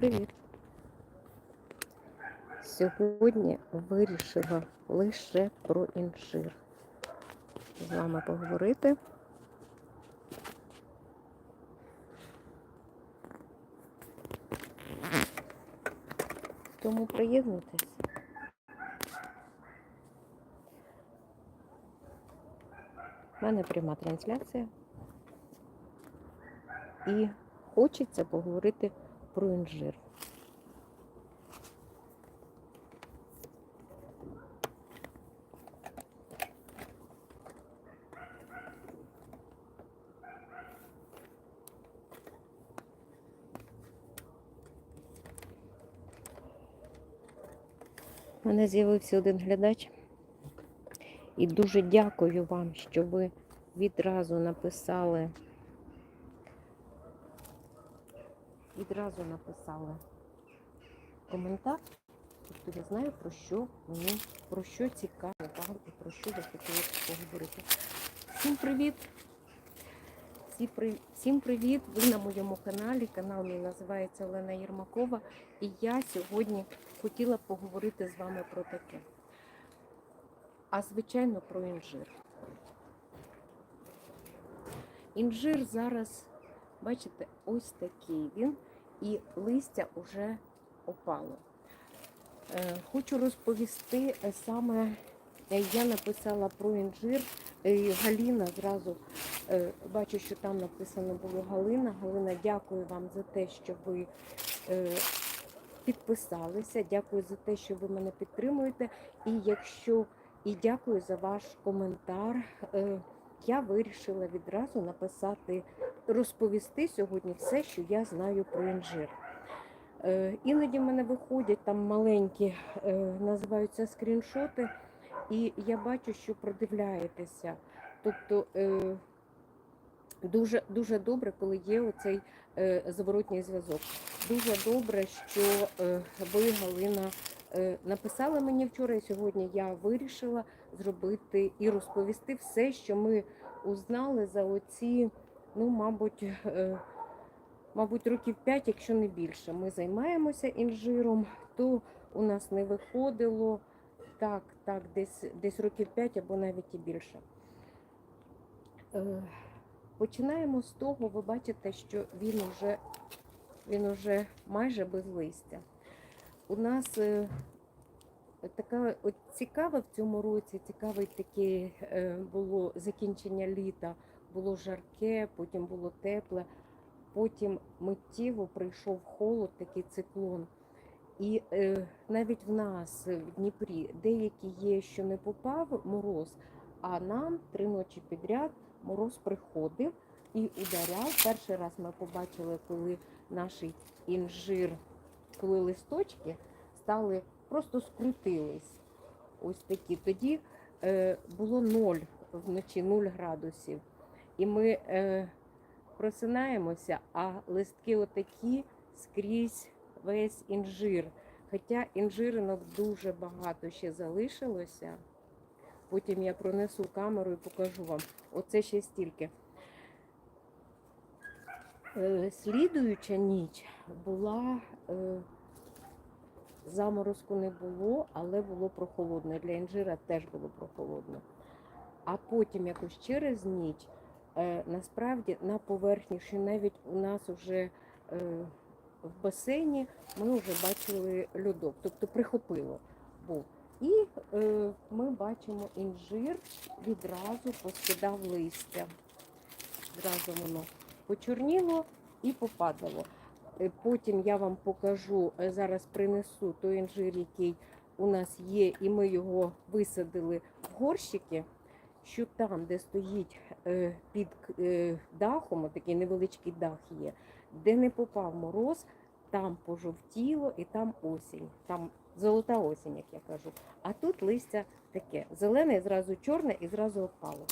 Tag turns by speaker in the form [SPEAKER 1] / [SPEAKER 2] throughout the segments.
[SPEAKER 1] Привіт! Сьогодні вирішила лише про інжир з вами поговорити. Тому приєднуйтесь. У мене пряма трансляція. І хочеться поговорити про інжир. У мене з'явився один глядач. І дуже дякую вам, що ви відразу написали. Відразу написали коментар. Тобто я знаю, про що мені, про що цікаво вам і про що ви хотіли поговорити. Всім привіт! Всім привіт! Ви на моєму каналі. Канал мій називається Олена Єрмакова. І я сьогодні хотіла поговорити з вами про таке. А звичайно про інжир. Інжир зараз, бачите, ось такий він, і листя вже опало. Е, Хочу розповісти е, саме, е, я написала про інжир. Галіна зразу бачу, що там написано було Галина. Галина, дякую вам за те, що ви підписалися. Дякую за те, що ви мене підтримуєте. І якщо і дякую за ваш коментар. Я вирішила відразу написати, розповісти сьогодні все, що я знаю про інжир. Е, Іноді в мене виходять там маленькі, е, називаються скріншоти, і я бачу, що продивляєтеся. Тобто е, дуже, дуже добре, коли є оцей зворотній зв'язок. Дуже добре, що ви, Галина, написали мені вчора, і сьогодні я вирішила зробити і розповісти все, що ми узнали за оці, ну, мабуть, е, мабуть, років 5, якщо не більше. Ми займаємося інжиром, то у нас не виходило так, так, десь, десь років 5 або навіть і більше. Е, Починаємо з того, ви бачите, що він уже, він уже майже без листя. У нас е, така от цікаве в цьому році, цікаве таке було закінчення літа, було жарке, потім було тепле, потім миттєво прийшов холод, такий циклон. І е, навіть в нас в Дніпрі деякі є, що не попав мороз, а нам три ночі підряд мороз приходив і ударяв. Перший раз ми побачили, коли наш інжир, коли листочки стали просто скрутились. Ось такі. Тоді е, було ноль вночі, 0 градусів. І ми е, просинаємося, а листки отакі скрізь весь інжир. Хоча інжиринок дуже багато ще залишилося. Потім я пронесу камеру і покажу вам. Оце ще стільки. Е, Слідуюча ніч була, е, заморозку не було, але було прохолодно. Для інжира теж було прохолодно. А потім якось через ніч, насправді на поверхні, що навіть у нас вже е, в басейні ми вже бачили льодок, тобто прихопило був. І е, ми бачимо інжир відразу поскидав листя. Зразу воно почорніло і попадало. Е, Потім я вам покажу, е, зараз принесу той інжир, який у нас є, і ми його висадили в горщики, що там, де стоїть е, під е, дахом, такий невеличкий дах є, де не попав мороз, там пожовтіло і там осінь. Там золота осінь, як я кажу. А тут листя таке. Зелене, зразу чорне і зразу опало.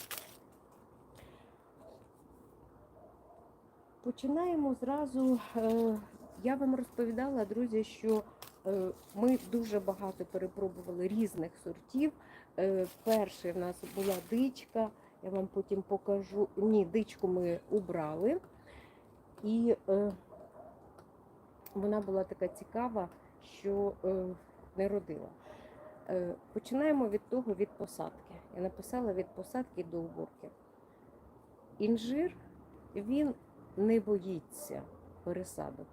[SPEAKER 1] Починаємо зразу. е, Я вам розповідала, друзі, що ми дуже багато перепробували різних сортів. Е, Перший в нас була дичка, я вам потім покажу. Ні, дичку ми убрали. І е, вона була така цікава, що е, не родила. Е, починаємо від того, від посадки. Я написала від посадки до уборки. Інжир він не боїться пересадок.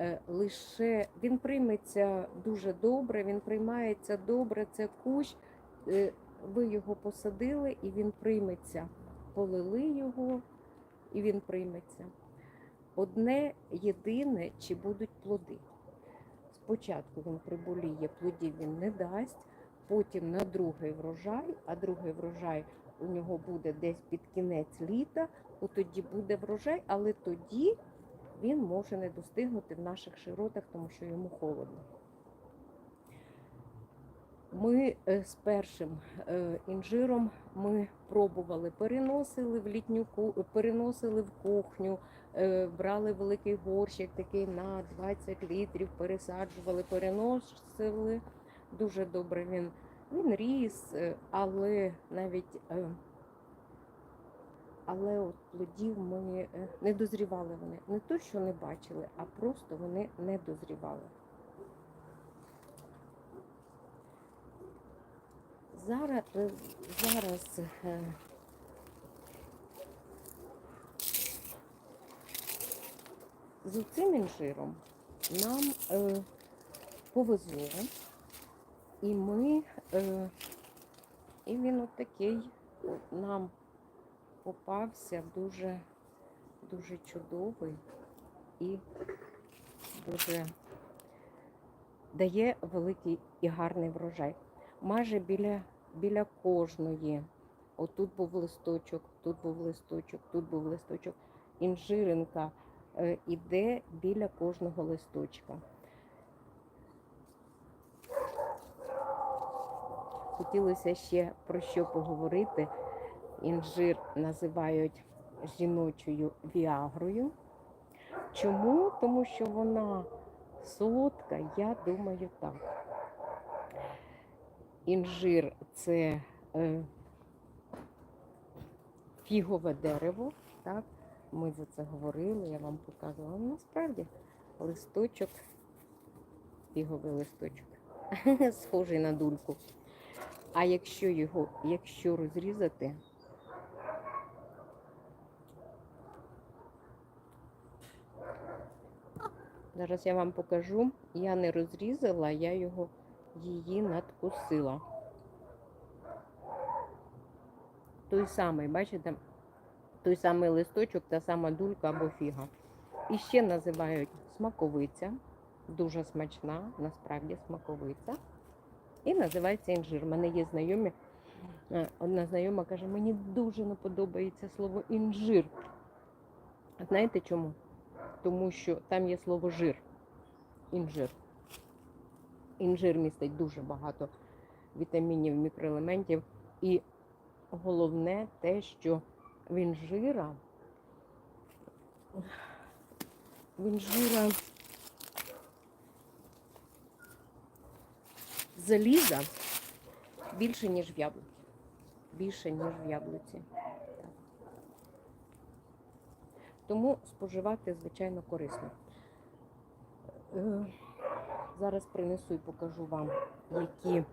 [SPEAKER 1] Е, Лише він прийметься дуже добре, він приймається добре. Це кущ. Е, Ви його посадили і він прийметься. Полили його і він прийметься. Одне єдине, чи будуть плоди. Спочатку він приболіє, плодів він не дасть, потім на другий врожай, а другий врожай у нього буде десь під кінець літа, от тоді буде врожай, але тоді він може не достигнути в наших широтах, тому що йому холодно. Ми е, з першим е, інжиром ми пробували, переносили в літню переносили в кухню, е, брали великий горщик такий на 20 літрів, пересаджували, переносили. Дуже добре він, він ріс, але навіть але от плодів ми не дозрівали вони. Не то, що не бачили, а просто вони не дозрівали. Зараз, е, зараз е, з цим інжиром нам е, повезло, і ми, е, і він от такий нам попався дуже, дуже чудовий і дуже дає великий і гарний врожай. Майже біля, біля кожної. Отут був листочок, тут був листочок, тут був листочок. Інжиринка е, іде біля кожного листочка. Хотілося ще про що поговорити. Інжир називають жіночою віагрою. Чому? Тому що вона солодка, я думаю, так. Інжир це е, фігове дерево, так? Ми за це говорили, я вам показувала. Ну, Насправді листочок, фіговий листочок, схожий на дульку. А якщо його, якщо розрізати, зараз я вам покажу, я не розрізала, я його її надкусила. Той самий, бачите, той самий листочок, та сама дулька або фіга. І ще називають смаковиця, дуже смачна, насправді смаковиця. І називається інжир. У мене є знайомі. е, Одна знайома каже, мені дуже не подобається слово інжир. Знаєте чому? Тому що там є слово жир. Інжир. Інжир містить дуже багато вітамінів, мікроелементів. І головне те, що в інжира, в інжира заліза більше, ніж в яблуці. Більше, ніж в яблуці. Тому споживати, звичайно, корисно. Зараз принесу і покажу вам, які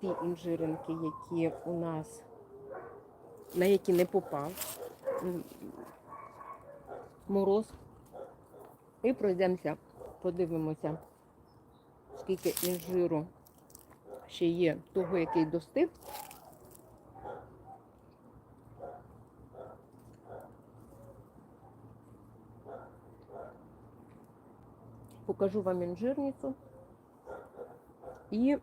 [SPEAKER 1] ті інжиринки, які у нас, на які не попав мороз. І пройдемося, подивимося, скільки інжиру ще є того, який достиг. Покажу вам інжирницю і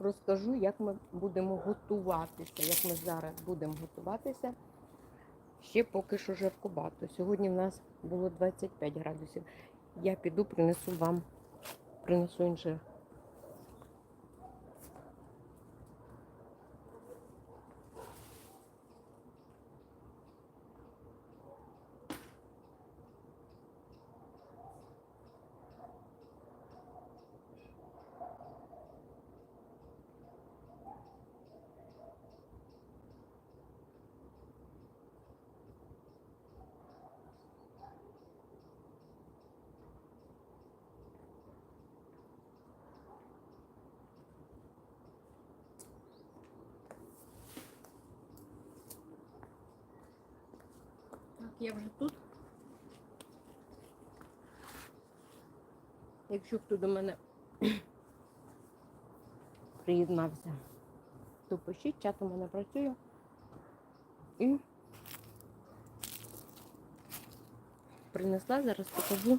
[SPEAKER 1] розкажу, як ми будемо готуватися, як ми зараз будемо готуватися. Ще поки що жаркувато. Сьогодні в нас було 25 градусів. Я піду, принесу вам, принесу інжир. Я вже тут. Якщо хто до мене приєднався, то пишіть, чат у мене працює. І принесла, зараз покажу.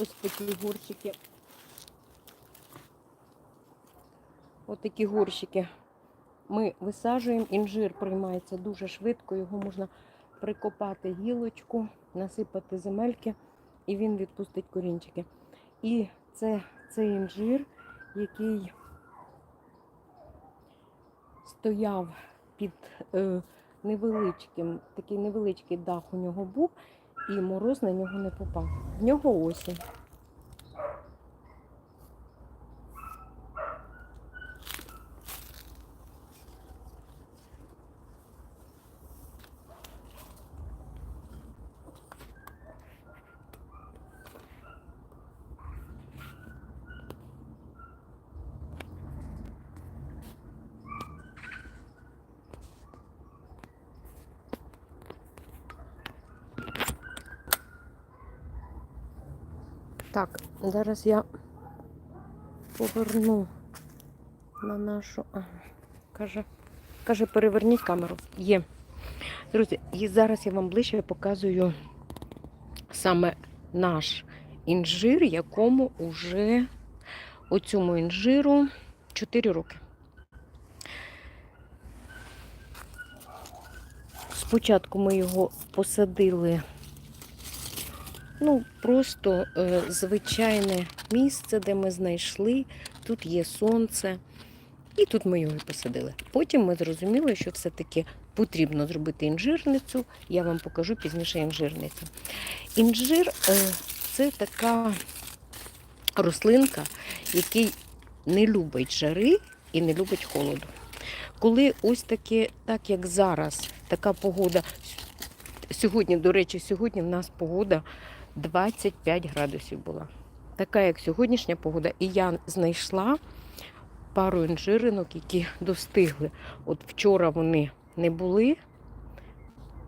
[SPEAKER 1] Ось такі горщики. Ось такі горщики. Ми висаджуємо, інжир приймається дуже швидко, його можна прикопати гілочку, насипати земельки, і він відпустить корінчики. І це цей інжир, який стояв під е, невеличким, такий невеличкий дах у нього був, і мороз на нього не попав. В нього осінь. Так, зараз я поверну на нашу. Ага, каже, каже, переверніть камеру. Є. Друзі, і зараз я вам ближче показую саме наш інжир, якому уже оцьому інжиру 4 роки. Спочатку ми його посадили Ну, просто е, звичайне місце, де ми знайшли. Тут є сонце. І тут ми його посадили. Потім ми зрозуміли, що все-таки потрібно зробити інжирницю. Я вам покажу пізніше інжирницю. Інжир е, це така рослинка, який не любить жари і не любить холоду. Коли ось таке, так як зараз, така погода. Сьогодні, до речі, сьогодні в нас погода 25 градусів була. Така, як сьогоднішня погода. І я знайшла пару інжиринок, які достигли. От вчора вони не були.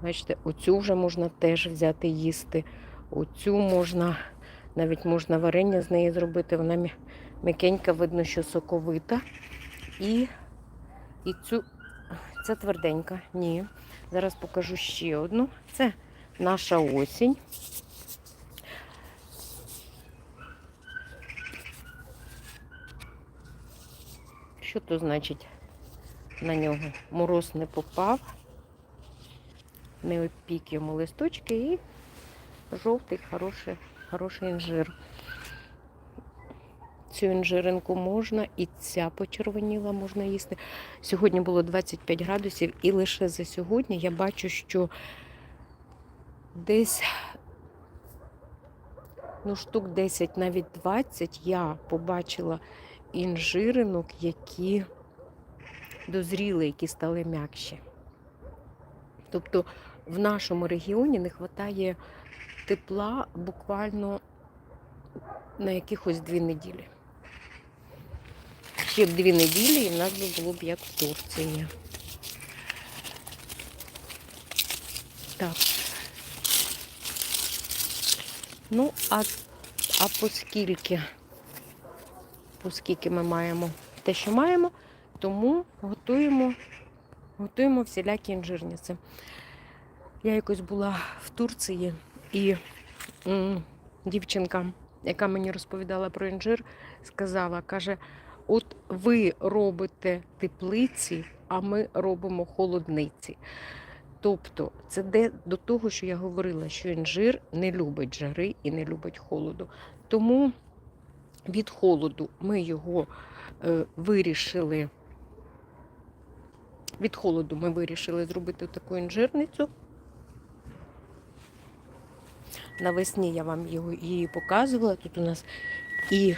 [SPEAKER 1] Бачите, оцю вже можна теж взяти їсти. Оцю можна, навіть можна варення з неї зробити. Вона м'я- м'якенька, видно, що соковита. І, і цю, ця тверденька. Ні. Зараз покажу ще одну. Це наша осінь. Що то значить на нього? Мороз не попав, не опік йому листочки і жовтий хороший, хороший інжир. Цю інжиринку можна і ця почервоніла можна їсти. Сьогодні було 25 градусів, і лише за сьогодні я бачу, що десь ну, штук 10, навіть 20 я побачила інжиринок, які дозріли, які стали м'якші. Тобто в нашому регіоні не вистачає тепла буквально на якихось дві неділі. Ще б дві неділі і в нас би було б як в Турції. Так. Ну, а, а поскільки оскільки ми маємо те, що маємо, тому готуємо, готуємо всілякі інжирниці. Я якось була в Турції і м, дівчинка, яка мені розповідала про інжир, сказала, каже, от ви робите теплиці, а ми робимо холодниці. Тобто це де до того, що я говорила, що інжир не любить жари і не любить холоду. Тому від холоду ми його е, вирішили. Від холоду ми вирішили зробити таку інжирницю. Навесні я вам його, її показувала. Тут у нас і,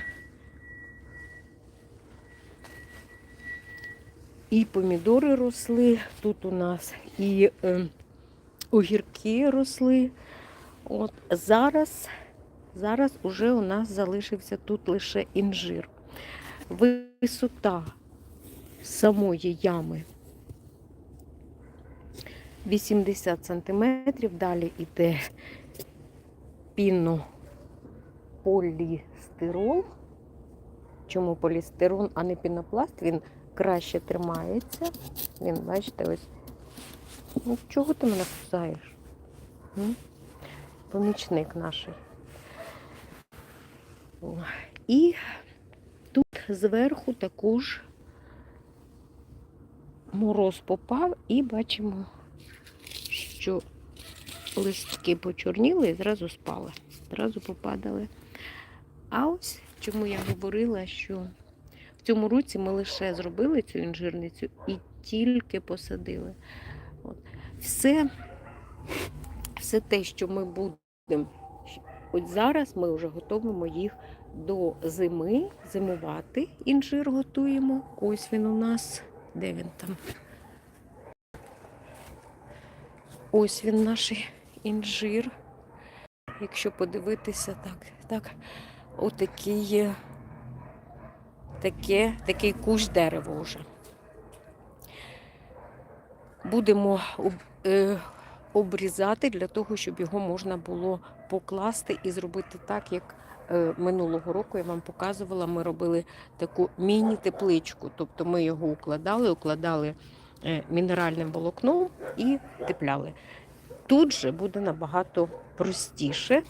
[SPEAKER 1] і помідори росли, тут у нас і е, огірки росли. От зараз Зараз уже у нас залишився тут лише інжир. Висота самої ями 80 см. Далі йде пінополістирол. Чому полістирол, а не пінопласт? Він краще тримається. Він, бачите, ось. Ну, чого ти мене кусаєш? Помічник наш. І тут зверху також мороз попав і бачимо, що листки почорніли і зразу спали, зразу попадали. А ось чому я говорила, що в цьому році ми лише зробили цю інжирницю і тільки посадили. От. Все, все те, що ми будемо. От зараз ми вже готуємо їх до зими, зимувати. Інжир готуємо. Ось він у нас. Де він там? Ось він наш інжир. Якщо подивитися, так, так, отакий таке, такий кущ дерева вже. Будемо е, обрізати для того, щоб його можна було покласти і зробити так, як е, минулого року я вам показувала. Ми робили таку міні-тепличку. Тобто ми його укладали, укладали е, мінеральним волокном і тепляли. Тут же буде набагато простіше.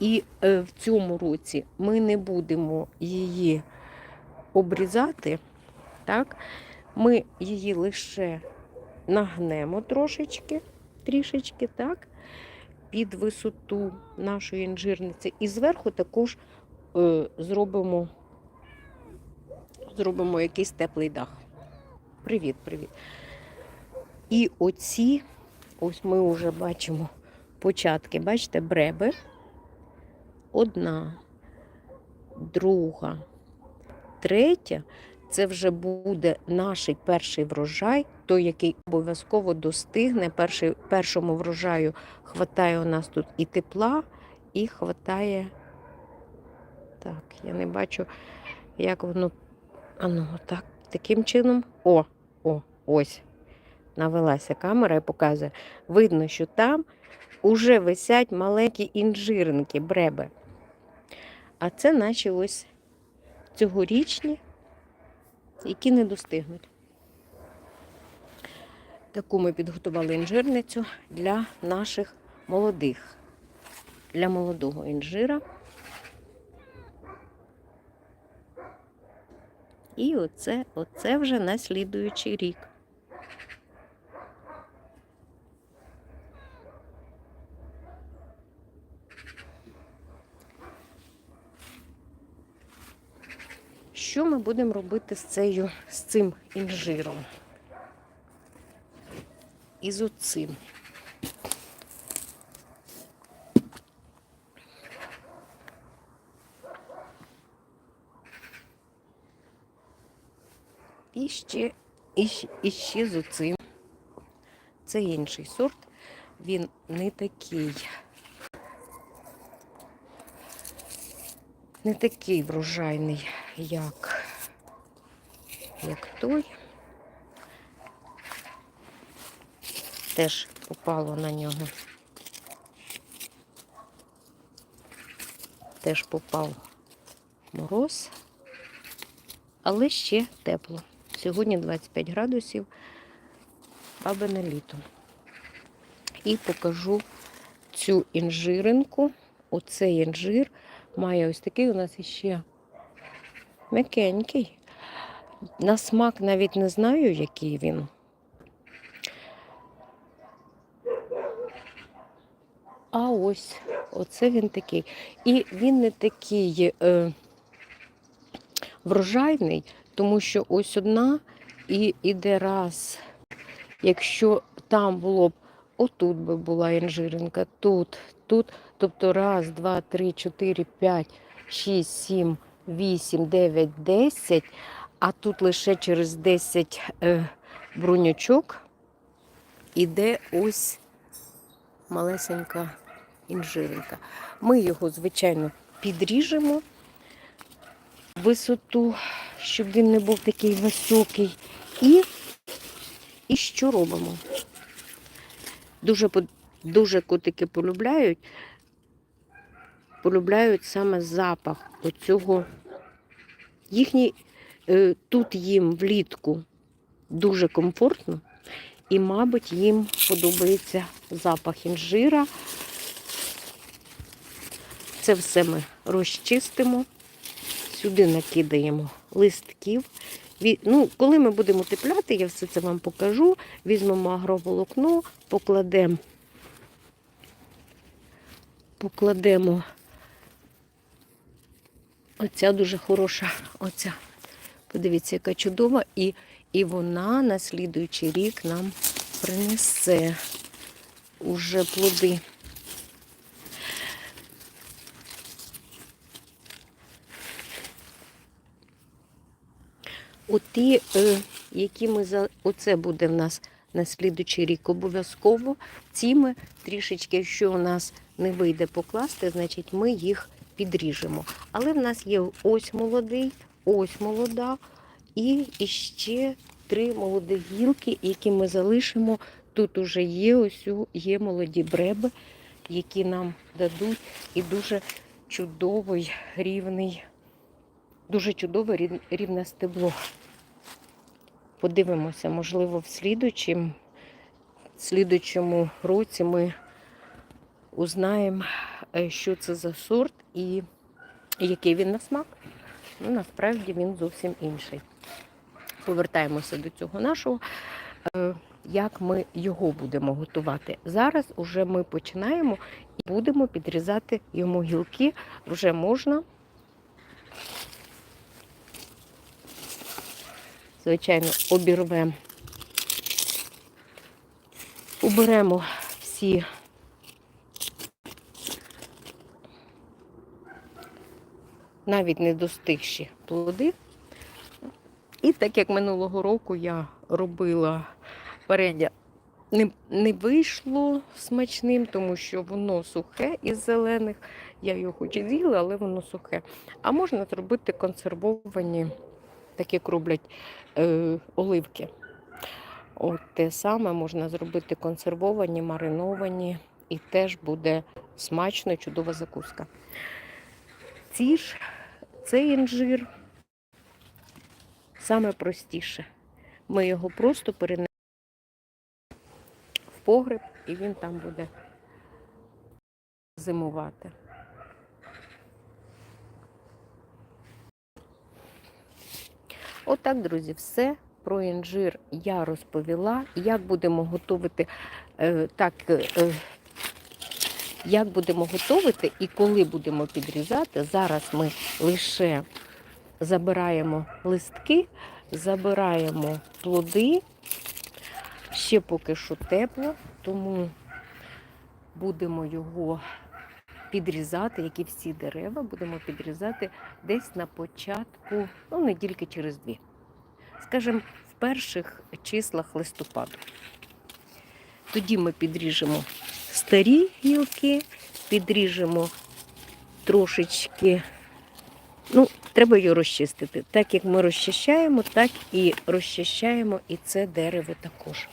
[SPEAKER 1] І е, в цьому році ми не будемо її обрізати. Так? Ми її лише нагнемо трошечки, трішечки, так, під висоту нашої інжирниці. І зверху також е, зробимо, зробимо якийсь теплий дах. Привіт, привіт. І оці, ось ми вже бачимо початки, бачите, бреби. Одна, друга, третя. Це вже буде наш перший врожай, той, який обов'язково достигне. Перший, першому врожаю хватає у нас тут і тепла, і хватає. Так, я не бачу, як воно. А ну, так, таким чином. О, о, ось. Навелася камера і показує. Видно, що там уже висять маленькі інжиринки, бреби. А це наші ось цьогорічні які не достигнуть. Таку ми підготували інжирницю для наших молодих, для молодого інжира. І оце, оце вже на слідуючий рік. Що ми будемо робити з, цею, з цим інжиром? І з оцим. І ще, і, і ще з оцим. Це інший сорт. Він не такий. Не такий врожайний, як, як той. Теж попало на нього. Теж попав мороз, але ще тепло. Сьогодні 25 градусів, бабине літо. І покажу цю інжиринку. Оцей інжир має ось такий у нас іще м'якенький. На смак навіть не знаю, який він. А ось, оце він такий. І він не такий е, врожайний, тому що ось одна і іде раз. Якщо там було б, отут би була інжиринка, тут, тут, тобто раз, два, три, чотири, п'ять, шість, сім, вісім, дев'ять, десять, а тут лише через 10 е, бруньочок іде ось малесенька інжиринка. Ми його, звичайно, підріжемо висоту, щоб він не був такий високий. І, і що робимо? Дуже, дуже котики полюбляють, полюбляють саме запах оцього. Їхній е, тут їм влітку дуже комфортно, і, мабуть, їм подобається запах інжира. Це все ми розчистимо, сюди накидаємо листків. Ну, коли ми будемо тепляти, я все це вам покажу. Візьмемо агроволокно, покладемо, покладемо. Оця дуже хороша, оця. Подивіться, яка чудова. І, і вона на слідуючий рік нам принесе уже плоди. Оті, е, які ми за оце буде в нас на слідуючий рік обов'язково. Ці ми трішечки, якщо у нас не вийде покласти, значить ми їх підріжемо. Але в нас є ось молодий, ось молода, і іще три молоді гілки, які ми залишимо. Тут уже є ось є молоді бреби, які нам дадуть і дуже чудовий рівний, дуже чудове рівне стебло. Подивимося, можливо, в слідуючому, слідуючому році ми узнаємо, е, що це за сорт і який він на смак. Ну, насправді він зовсім інший. Повертаємося до цього нашого, е, як ми його будемо готувати. Зараз уже ми починаємо і будемо підрізати йому гілки. Вже можна. Звичайно, обірвемо. Уберемо всі навіть не достигші плоди. І так як минулого року я робила передня, не, не вийшло смачним, тому що воно сухе із зелених. Я його хоч і з'їла, але воно сухе. А можна зробити консервовані, так як роблять е, оливки. От те саме можна зробити консервовані, мариновані, і теж буде смачно чудова закуска. Ці ж, цей інжир саме простіше. Ми його просто перенесемо в погреб, і він там буде зимувати. Отак, друзі, все про інжир я розповіла. Як будемо готувати, е, так, е, е, як будемо готувати і коли будемо підрізати. Зараз ми лише забираємо листки, забираємо плоди. Ще поки що тепло, тому будемо його підрізати, як і всі дерева, будемо підрізати десь на початку, ну, недільки через дві. Скажімо, в перших числах листопаду. Тоді ми підріжемо старі гілки, підріжемо трошечки. Ну, треба його розчистити. Так як ми розчищаємо, так і розчищаємо і це дерево також.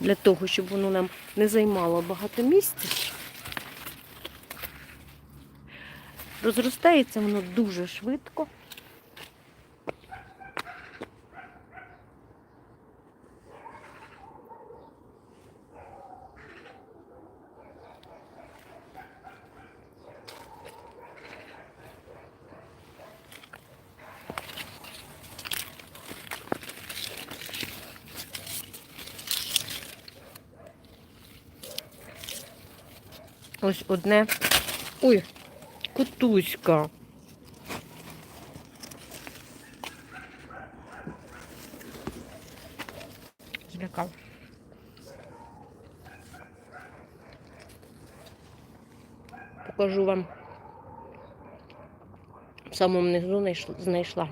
[SPEAKER 1] Для того, щоб воно нам не займало багато місця. Розростається воно дуже швидко. Ось одне. Ой, котуська. Злякав. Покажу вам. В самому низу знайшла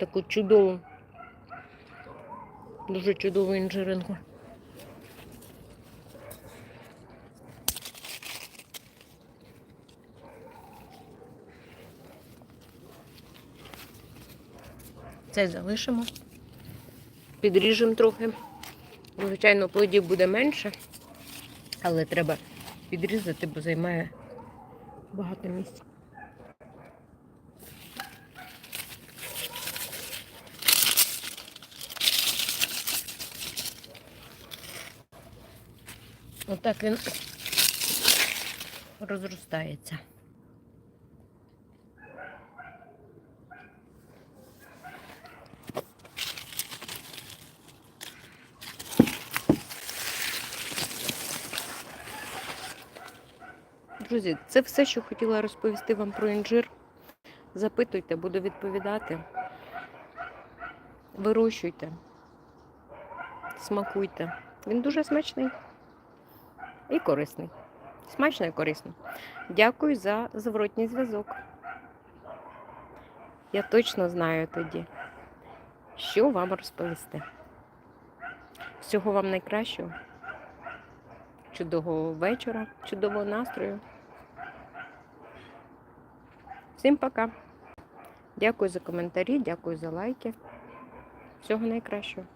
[SPEAKER 1] таку чудову, дуже чудову інжиринку. Це залишимо. Підріжемо трохи. Звичайно, плодів буде менше, але треба підрізати, бо займає багато місця. Отак він розростається. Друзі, це все, що хотіла розповісти вам про інжир. Запитуйте, буду відповідати. Вирощуйте, смакуйте. Він дуже смачний і корисний. Смачно і корисно. Дякую за зворотній зв'язок. Я точно знаю тоді, що вам розповісти. Всього вам найкращого. Чудового вечора, чудового настрою. Всім пока. Дякую за коментарі, дякую за лайки. Всього найкращого.